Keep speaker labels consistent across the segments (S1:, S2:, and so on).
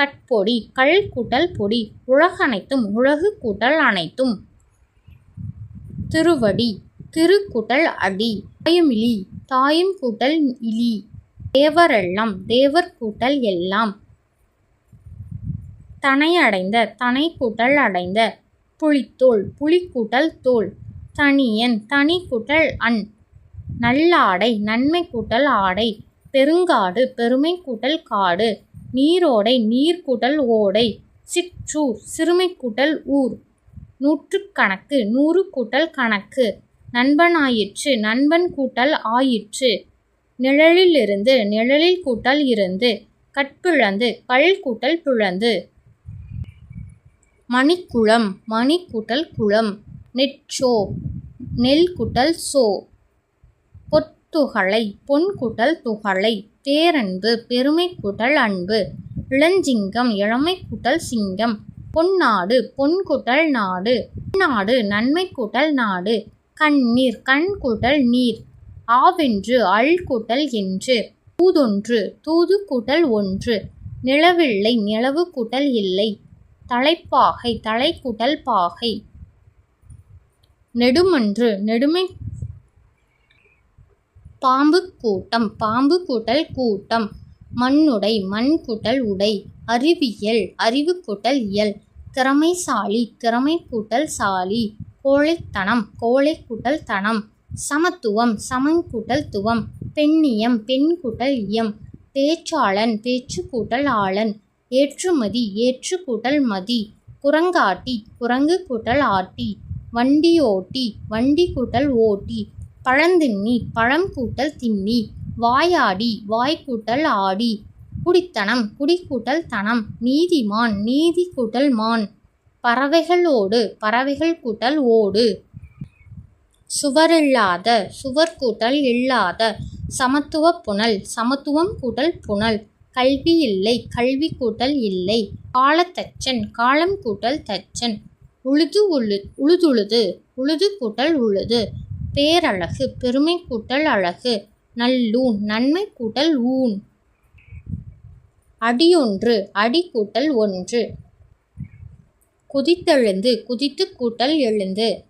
S1: கட்பொடி கல் கூட்டல் பொடி உலகனைத்தும் உலகு கூட்டல் அனைத்தும். திருவடி திரு அடி தாயுமிலி தாயும் கூட்டல் இலி தேவரெல்லாம் தேவர் கூட்டல் எல்லாம். தனையடைந்த தனை கூட்டல் அடைந்த புலித்தோல் புலி கூட்டல் தோல் தனியன் தனி கூட்டல் அன். நல்லாடை நன்மை கூட்டல் ஆடை பெருங்காடு பெருமை கூட்டல் காடு. நீரோடை நீர்க்குடல் ஓடை சிற்றூர் சிறுமை கூட்டல் ஊர். நூற்றுக்கணக்கு நூறு கூட்டல் கணக்கு. நண்பனாயிற்று நண்பன் கூட்டல் ஆயிற்று. நிழலிலிருந்து நிழலில் கூட்டல் இருந்து கட்பிழந்து கள் கூட்டல் பிழந்து. மணிக்குளம் மணி கூட்டல் குளம். நெற்றோ நெல் கூட்டல் சோ. பொத்துகளை பொன் கூட்டல் துகளை. பேரன்பு பெருமை கூட்டல் அன்பு இளஞ்சிங்கம் இளமை கூட்டல் சிங்கம் பொன்னாடு பொன் கூட்டல் நாடு நாடு நன்மை கூட்டல் நாடு கண்ணீர் கண் கூட்டல் நீர் ஆவென்று அல் கூட்டல் என்று தூதொன்று தூது கூட்டல் ஒன்று நிலவில்லை நிலவு கூட்டல் இல்லை தலைப்பாகை தலை கூட்டல் பாகை நெடுமன்று நெடுமை பாம்பு கூட்டம் பாம்பு கூட்டல் கூட்டம் மண்ணுடை மண் கூட்டல் உடை அறிவியல் அறிவு கூட்டல் இயல் திறமைசாலி திறமை கூட்டல் சாலி கோழைத்தனம் கோழை கூட்டல் தனம் சமத்துவம் சமன் கூட்டல் துவம் பெண்ணியம் பெண் கூட்டல் இயம் பேச்சாளன் பேச்சு கூட்டல் ஆளன் ஏற்றுமதி ஏற்று கூட்டல் மதி குரங்காட்டி குரங்கு கூட்டல் ஆட்டி வண்டியோட்டி வண்டி கூட்டல் ஓட்டி பழந்தின்னி பழம் கூட்டல் தின்னி வாயாடி வாய் கூட்டல் ஆடி. குடித்தனம் குடி கூட்டல் தனம் நீதிமான் நீதி கூட்டல் மான். பறவைகளோடு பறவைகள் கூட்டல் ஓடு. சுவரில்லாத சுவர் கூட்டல் இல்லாத சமத்துவ புனல் சமத்துவம் கூட்டல் புனல். கல்வி இல்லை கல்வி கூட்டல் இல்லை. காலத்தச்சன் காலம் கூட்டல் தச்சன். உழுது உழு உழுதுழுது உழுது கூட்டல் உழுது. பேரழகு பெருமை கூட்டல் அழகு நல்லூன் நன்மை கூட்டல் ஊன் அடியொன்று அடி கூட்டல் ஒன்று. குதித்தெழுந்து குதித்து கூட்டல் எழுந்து.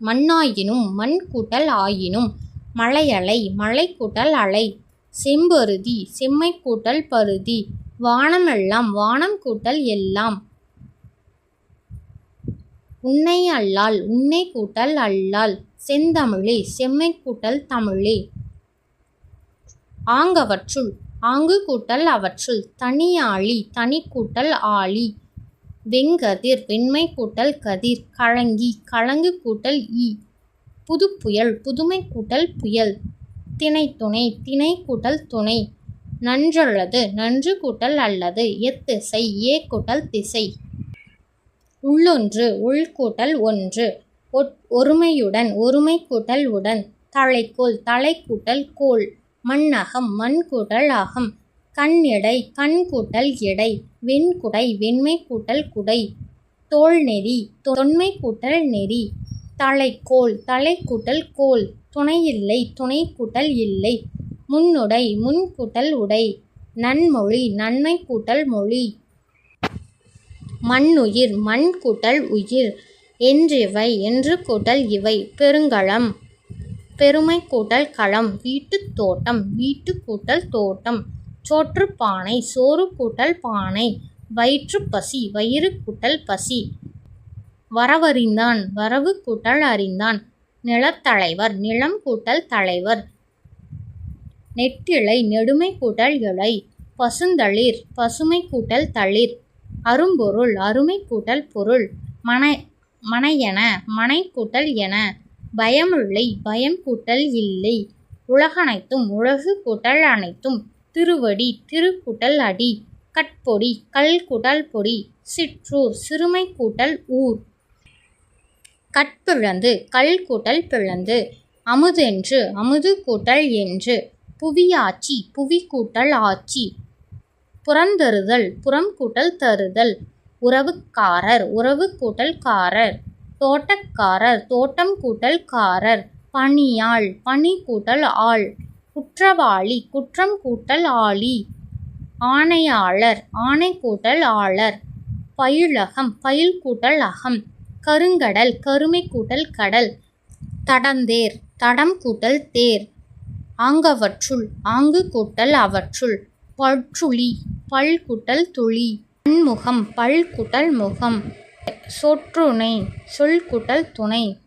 S1: மண்ணாயினும் மண் கூட்டல் ஆயினும். மலையலை மலை கூட்டல் அலை. செம்பருதி செம்மை கூட்டல் பருதி. வானமெல்லாம் வானம் கூட்டல் எல்லாம். உன்னை அல்லால் உன்னை கூட்டல் அல்லால். செந்தமிழே செம்மை கூட்டல் தமிழே. ஆங்கவற்றுள் ஆங்கு கூட்டல் அவற்றுள் தனியாழி தனி கூட்டல் ஆழி. வெங்கதிர் வெண்மை கூட்டல் கதிர் கழங்கி கழங்கு கூட்டல் ஈ. புதுப்புயல் புதுமை கூட்டல் புயல். திணைத்துணை திணை கூட்டல் துணை. நன்றல்லது நன்று கூட்டல் அல்லது எத்திசை ஏ கூட்டல் திசை. உள்ளொன்று உள்கூட்டல் ஒன்று. ஒருமையுடன் ஒருமை கூட்டல் உடன். தலைக்கோல் தலை கூட்டல் கோல். மண்ணகம் மண் கூட்டல் அகம். கண் எடை கண் கூட்டல் எடை. வெண்குடை வெண்மை கூட்டல் குடை. தோல் நெறி தொன்மை கூட்டல் நெறி. தலைக்கோல் தலை கூட்டல் கோல். இல்லை துணை கூட்டல் இல்லை. முன்னுடை முன் கூட்டல் உடை. நன்மொழி நன்மை கூட்டல் மொழி. மண்ணுயிர் மண் கூட்டல் உயிர். என்றிவை என்று கூட்டல் இவை. பெருங்களம் பெருமை கூட்டல் களம் வீட்டுத் தோட்டம் வீட்டு கூட்டல் தோட்டம். சோற்றுப் பானை சோறு கூட்டல் பானை. வயிற்று பசி வயிறு கூட்டல் பசி. வரவறிந்தான் வரவு கூட்டல் அறிந்தான். நிலத்தலைவர் நிலம் கூட்டல் தலைவர். நெட்டிலை நெடுமை கூட்டல் இலை. பசுந்தளிர் பசுமை கூட்டல் தளிர். அரும்பொருள் அருமை கூட்டல் பொருள். மனை மனையென மனை கூட்டல் என. பயமில்லை பயம் கூட்டல் இல்லை. உலகனைத்தும் உலகு கூட்டல் அனைத்தும். திருவடி திருக்கூட்டல் அடி. கட்பொடி கல் கூட்டல் பொடி. சிற்றூர் சிறுமை கூட்டல் ஊர். கட்பிழந்து கல் கூட்டல் பிழந்து அமுதென்று அமுது கூட்டல் என்று. புவியாட்சி புவி கூட்டல் ஆட்சி புறந்தருதல் புறம் கூட்டல் தருதல். உறவுக்காரர் உறவு கூட்டல் காரர் தோட்டக்காரர் தோட்டம் கூட்டல் காரர் பணியாள் பணி கூட்டல் ஆள் குற்றவாளி குற்றம் கூட்டல் ஆளி ஆணையாளர் ஆணை கூட்டல் ஆளர் பயிலகம் பயில் கூட்டல் அகம் கருங்கடல் கருமை கூட்டல் கடல் தடந்தேர் தடம் கூட்டல் தேர் ஆங்கவற்றுள் ஆங்கு கூட்டல் அவற்றுள் பற்றுளி பல் கூட்டல் துளி பன்முகம் பல்கூட்டல் முகம். சொற்றுணை சொல் துணை. துணை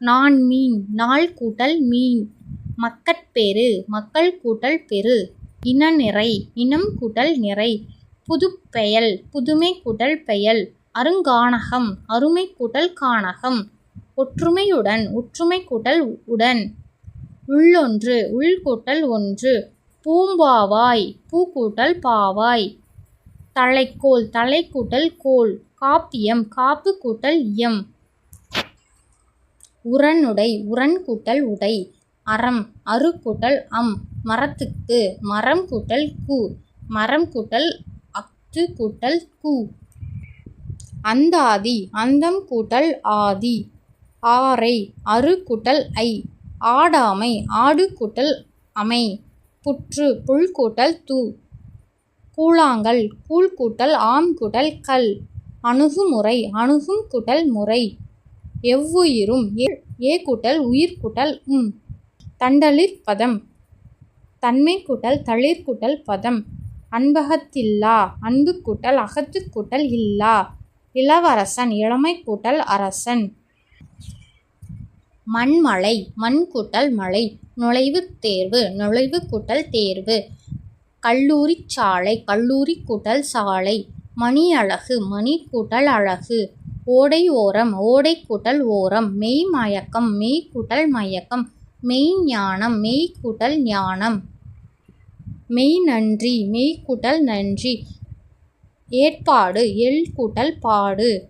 S1: நாண்மீன் நாள் கூட்டல் மீன். மக்கட்பேறு மக்கள் கூட்டல் பெரு. இனநிறை இனம் கூட்டல் நிறை. புதுப்பெயல் புதுமை கூட்டல் பெயல். அருங்கானகம் அருமை கூட்டல் கானகம். ஒற்றுமையுடன் ஒற்றுமை கூட்டல் உடன். உள்ளொன்று உள்கூட்டல் ஒன்று. பூம்பாவாய் பூ கூட்டல் பாவாய். தலைக்கோல் தலை கூட்டல் கோல் காப்பியம் காப்பு கூட்டல் எம். உரனுடை உரன் கூட்டல் உடை அறம் அரு கூட்டல் அம். மரத்துக்கு மரம் கூட்டல் கு. மரம் கூட்டல் அத்து கூட்டல் கு. அந்தாதி அந்தம் கூட்டல் ஆதி. ஆரை அரு கூட்டல் ஐ. ஆடாமை ஆடு கூட்டல் அமை. புற்று புல் கூட்டல் து. கூழாங்கல் கூழ் கூட்டல் ஆம் கூட்டல் கல். அணுகுமுறை அணுகும் கூட்டல் முறை. எவ்வுயிரும் ஏ கூட்டல் உயிர் கூட்டல் உம். தண்டலிற் பதம். தன்மை கூட்டல் தளிர் கூட்டல் பதம். அன்பகத்தில்லா அன்பு கூட்டல் அகத்து கூட்டல் இல்லா. இளவரசன் இளமை கூட்டல் அரசன். மண்மலை மண் கூட்டல் மலை. நுழைவுத் தேர்வு நுழைவு கூட்டல் தேர்வு. கல்லூரி சாலை கல்லூரி கூட்டல் சாலை மணியழகு மணி கூட்டல் அழகு ஓடை ஓரம் ஓடை கூட்டல் ஓரம் மெய் மயக்கம் மெய் கூட்டல் மயக்கம் மெய்ஞ்ஞானம் மெய் கூட்டல் ஞானம். மெய் நன்றி மெய் கூட்டல் நன்றி. ஏற்பாடு எல் கூட்டல் பாடு.